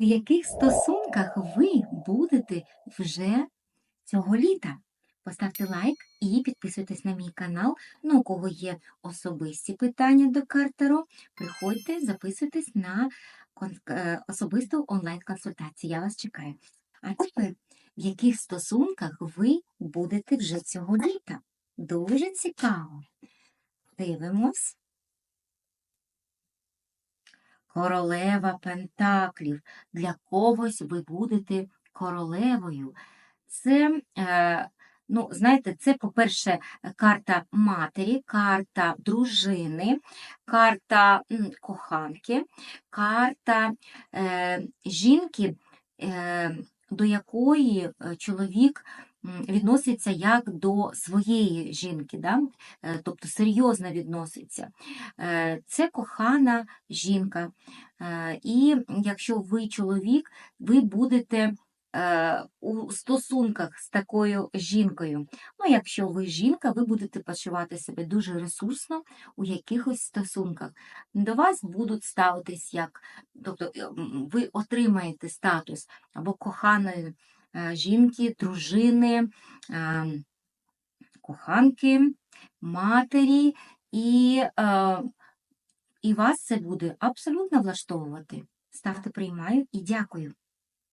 в яких стосунках ви будете вже цього літа. Поставте лайк і підписуйтесь на мій канал. Ну, у кого є особисті питання до Картеро, приходьте, записуйтесь на е, особисту онлайн-консультацію. Я вас чекаю. А тепер, в яких стосунках ви будете вже цього літа? Дуже цікаво. Дивимось. Королева Пентаклів. Для когось ви будете королевою. Це, е, ну, знаєте, це, по-перше, карта матері, карта дружини, карта коханки, карта е, жінки, е, до якої чоловік відноситься як до своєї жінки, да? е, тобто серйозно відноситься. Е, Це кохана жінка. Е, І якщо ви чоловік, ви будете у стосунках з такою жінкою. Ну, якщо ви жінка, ви будете почувати себе дуже ресурсно у якихось стосунках. До вас будуть ставитись як, тобто ви отримаєте статус або коханої жінки, дружини, е, коханки, матері, і, е, і вас це буде абсолютно влаштовувати. Ставте приймаю і дякую.